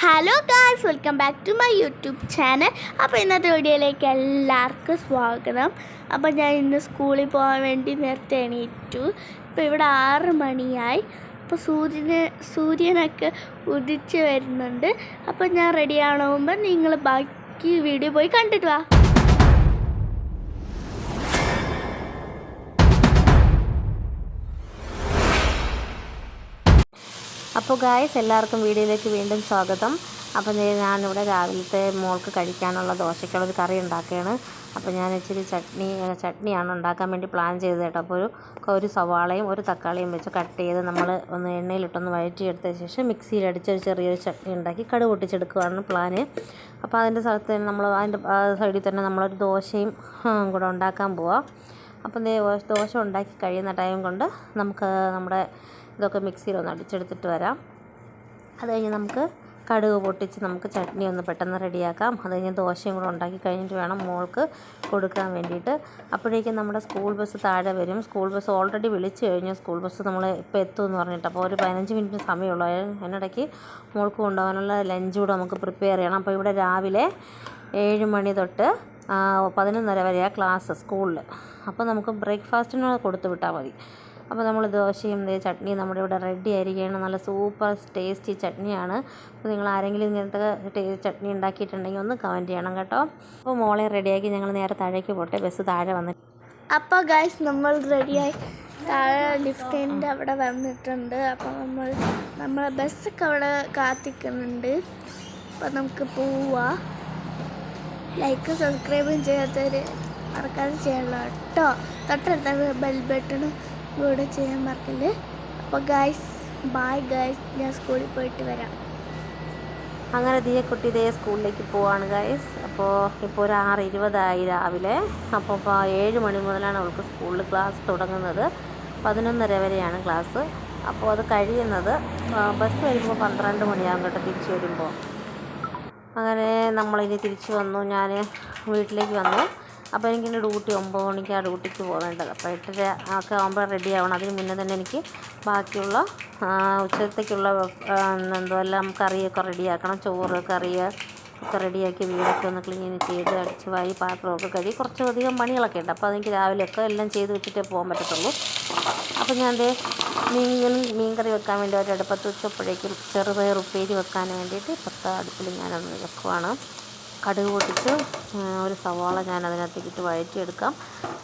Hello guys welcome back to my YouTube channel അപ്പോൾ ഇന്നത്തെ വീഡിയോയിലേക്ക് എല്ലാവർക്കും സ്വാഗതം. അപ്പോൾ ഞാൻ ഇന്ന് സ്കൂളിൽ പോകാൻ വേണ്ടി നേരത്തെ എണീറ്റു. ഇപ്പോൾ ഇവിടെ ആറ് മണിയായി. അപ്പോൾ സൂര്യന് സൂര്യനൊക്കെ ഉദിച്ച് വരുന്നുണ്ട്. അപ്പോൾ ഞാൻ റെഡി ആണുമ്പോൾ നിങ്ങൾ ബാക്കി വീഡിയോ പോയി കണ്ടിട്ട് വാ. അപ്പോൾ ഗായ്സ് എല്ലാവർക്കും വീഡിയോയിലേക്ക് വീണ്ടും സ്വാഗതം. അപ്പോൾ ഞാനിവിടെ രാവിലത്തെ മോൾക്ക് കഴിക്കാനുള്ള ദോശയ്ക്കുള്ളൊരു കറി ഉണ്ടാക്കുകയാണ്. അപ്പോൾ ഞാൻ ഇച്ചിരി ചട്നി ചട്നിയാണ് ഉണ്ടാക്കാൻ വേണ്ടി പ്ലാൻ ചെയ്തത് കേട്ടോ. അപ്പോൾ ഒരു ഒരു സവാളയും ഒരു തക്കാളിയും വെച്ച് കട്ട് ചെയ്ത് നമ്മൾ ഒന്ന് എണ്ണയിലിട്ടൊന്ന് വഴറ്റിയെടുത്ത ശേഷം മിക്സിയിലടിച്ച് ഒരു ചെറിയൊരു ചട്നി ഉണ്ടാക്കി കടുക് പൊട്ടിച്ചെടുക്കുകയാണ് പ്ലാന് അപ്പോൾ അതിന്റെ സ്ഥലത്ത് തന്നെ നമ്മൾ അതിന്റെ സൈഡിൽ തന്നെ നമ്മളൊരു ദോശയും കൂടെ ഉണ്ടാക്കാൻ പോവാം. അപ്പം ദോശ ഉണ്ടാക്കി കഴിയുന്ന ടൈം കൊണ്ട് നമുക്ക് നമ്മുടെ ഇതൊക്കെ മിക്സിയിൽ ഒന്ന് അടിച്ചെടുത്തിട്ട് വരാം. അത് കഴിഞ്ഞ് നമുക്ക് കടുക് പൊട്ടിച്ച് നമുക്ക് ചട്നി ഒന്ന് പെട്ടെന്ന് റെഡിയാക്കാം. അത് കഴിഞ്ഞ് ദോശയും കൂടെ ഉണ്ടാക്കി കഴിഞ്ഞിട്ട് വേണം മോൾക്ക് കൊടുക്കാൻ വേണ്ടിയിട്ട്. അപ്പോഴേക്കും നമ്മുടെ സ്കൂൾ ബസ് താഴെ വരും. സ്കൂൾ ബസ് ഓൾറെഡി വിളിച്ചു കഴിഞ്ഞു. സ്കൂൾ ബസ് നമ്മൾ ഇപ്പോൾ എത്തുമെന്ന് പറഞ്ഞിട്ട്. അപ്പോൾ ഒരു പതിനഞ്ച് മിനിറ്റ് സമയമുള്ളൂ. അതിന് അതിനിടയ്ക്ക് മോൾക്ക് കൊണ്ടുപോകാനുള്ള ലഞ്ച് കൂടെ നമുക്ക് പ്രിപ്പയർ ചെയ്യണം. അപ്പോൾ ഇവിടെ രാവിലെ ഏഴ് മണി തൊട്ട് പതിനൊന്നര വരെയാണ് ക്ലാസ് സ്കൂളിൽ അപ്പോൾ നമുക്ക് ബ്രേക്ക്ഫാസ്റ്റിന് കൊടുത്തു വിട്ടാൽ മതി. അപ്പോൾ നമ്മൾ ദോശയും ചട്നിയും നമ്മുടെ ഇവിടെ റെഡി ആയിരിക്കുകയാണ്. നല്ല സൂപ്പർ ടേസ്റ്റി ചട്നിയാണ്. അപ്പോൾ നിങ്ങൾ ആരെങ്കിലും ഇങ്ങനത്തെ ചട്നി ഉണ്ടാക്കിയിട്ടുണ്ടെങ്കിൽ ഒന്ന് കമന്റ് ചെയ്യണം കേട്ടോ. അപ്പോൾ മോളെ റെഡിയാക്കി ഞങ്ങൾ നേരെ താഴേക്ക് പോട്ടെ. ബസ് താഴെ വന്നിട്ട് അപ്പോൾ ഗൈസ് നമ്മൾ റെഡിയായി താഴെ ലിഫ്റ്റിന്റെ അവിടെ വന്നിട്ടുണ്ട്. അപ്പോൾ നമ്മൾ നമ്മളെ ബസ്സൊക്കെ അവിടെ കാത്തിക്കുന്നുണ്ട്. അപ്പോൾ നമുക്ക് പോവാ. ലൈക്ക് സബ്സ്ക്രൈബും ചെയ്യാത്തവർ മറക്കാതെ ചെയ്യണം കേട്ടോ. തൊട്ടടുത്ത ബെൽ ബട്ടണും കൂടെ ചെയ്യാൻ മറക്കല്ലേ? അപ്പോൾ ഗൈസ് ബായ് ഗൈസ് ഞാൻ സ്കൂളിൽ പോയിട്ട് വരാം. അങ്ങനെ ദിയെ കുട്ടി ഇതേ സ്കൂളിലേക്ക് പോവാണ് ഗൈസ് അപ്പോൾ ഇപ്പോൾ ഒരു ആറ് ഇരുപതായി രാവിലെ. അപ്പോൾ ഇപ്പോൾ ഏഴ് മണി മുതലാണ് അവൾക്ക് സ്കൂളിൽ ക്ലാസ് തുടങ്ങുന്നത്. പതിനൊന്നര വരെയാണ് ക്ലാസ് അപ്പോൾ അത് കഴിയുന്നത് ബസ് വരുമ്പോൾ പന്ത്രണ്ട് മണിയാകും കേട്ടോ തിരിച്ചു വരുമ്പോൾ. അങ്ങനെ നമ്മളിനി തിരിച്ചു വന്നു. ഞാൻ വീട്ടിലേക്ക് വന്നു. അപ്പോൾ എനിക്കിന്റെ ഡ്യൂട്ടി ഒമ്പത് മണിക്ക് ആ ഡ്യൂട്ടിക്ക് പോകേണ്ടത്. അപ്പോൾ എട്ടര ഒക്കെ ആകുമ്പോൾ റെഡി ആവണം. അതിന് മുന്നേ തന്നെ എനിക്ക് ബാക്കിയുള്ള ഉച്ചത്തേക്കുള്ള ആ, എന്തോ എല്ലാം കറിയൊക്കെ റെഡിയാക്കണം. ചോറ് കറി ഒക്കെ റെഡിയാക്കി വീടൊക്കെ ഒന്ന് ക്ലീൻ ചെയ്ത് അടിച്ച് വാരി പാത്രമൊക്കെ കഴുകി കുറച്ചധികം പണികളൊക്കെ ഉണ്ട്. അപ്പോൾ അതെനിക്ക് രാവിലെയൊക്കെ എല്ലാം ചെയ്ത് വെച്ചിട്ടേ പോകാൻ പറ്റത്തുള്ളൂ. അപ്പോൾ ഞാൻ എന്റെ മീൻ മീൻ കറി വെക്കാൻ വേണ്ടി ഒരു അടുപ്പത്ത് വെച്ചപ്പോഴേക്കും ചെറുപയർ ഉപ്പേരി വെക്കാൻ വേണ്ടിയിട്ട് ഇപ്പോഴത്തെ അടുപ്പിൽ ഞാനൊന്ന് വെക്കുവാണ്. കടുക് പൊട്ടിച്ച് ഒരു സവാള ഞാൻ അതിനകത്തേക്ക് ഇട്ട് വഴറ്റിയെടുക്കാം.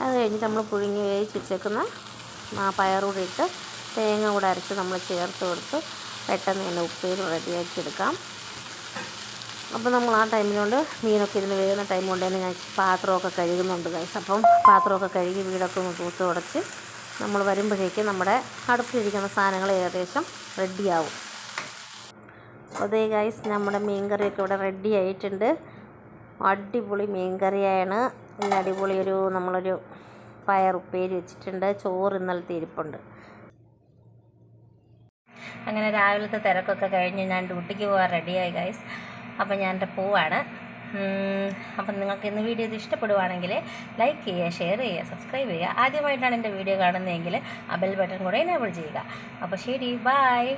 അത് കഴിഞ്ഞിട്ട് നമ്മൾ പുഴുങ്ങി വേവിച്ച് വെച്ചേക്കുന്ന പയറൂടെ ഇട്ട് തേങ്ങ കൂടെ അരച്ച് നമ്മൾ ചേർത്ത് കൊടുത്ത് പെട്ടെന്ന് തന്നെ ഉപ്പേരി റെഡിയാക്കി എടുക്കാം അപ്പോൾ നമ്മൾ ആ ടൈമിലുണ്ട് മീനൊക്കെ ഇരുന്ന് വേകുന്ന ടൈം കൊണ്ട് തന്നെ ഞാൻ പാത്രമൊക്കെ കഴുകുന്നുണ്ട് ഗൈസ് അപ്പം പാത്രമൊക്കെ കഴുകി വീടൊക്കെ ഒന്ന് തൂത്ത് ഉടച്ച് നമ്മൾ വരുമ്പോഴേക്കും നമ്മുടെ അടുപ്പിലിരിക്കുന്ന സാധനങ്ങൾ ഏകദേശം റെഡിയാവും അതേ ഗൈസ് നമ്മുടെ മീൻ കറിയൊക്കെ ഇവിടെ റെഡി ആയിട്ടുണ്ട്. അടിപൊളി മീൻ കറിയാണ് പിന്നെ അടിപൊളി ഒരു നമ്മളൊരു പയർ ഉപ്പേരി വെച്ചിട്ടുണ്ട്. ചോറ് ഇന്നലത്തെ ഇരിപ്പുണ്ട്. അങ്ങനെ രാവിലത്തെ തിരക്കൊക്കെ കഴിഞ്ഞ് ഞാൻ ഡ്യൂട്ടിക്ക് പോകാൻ റെഡിയായി ഗൈസ് അപ്പം ഞാൻ എന്റെ പൂവാണ്. അപ്പം നിങ്ങൾക്ക് ഇന്ന് വീഡിയോ ഇത് ഇഷ്ടപ്പെടുവാണെങ്കിൽ ലൈക്ക് ചെയ്യുക ഷെയർ ചെയ്യുക സബ്സ്ക്രൈബ് ചെയ്യുക. ആദ്യമായിട്ടാണ് എന്റെ വീഡിയോ കാണുന്നതെങ്കിൽ ആ ബെൽ ബട്ടൺ കൂടെ എനേബിൾ ചെയ്യുക. അപ്പോൾ ശരി ബായ്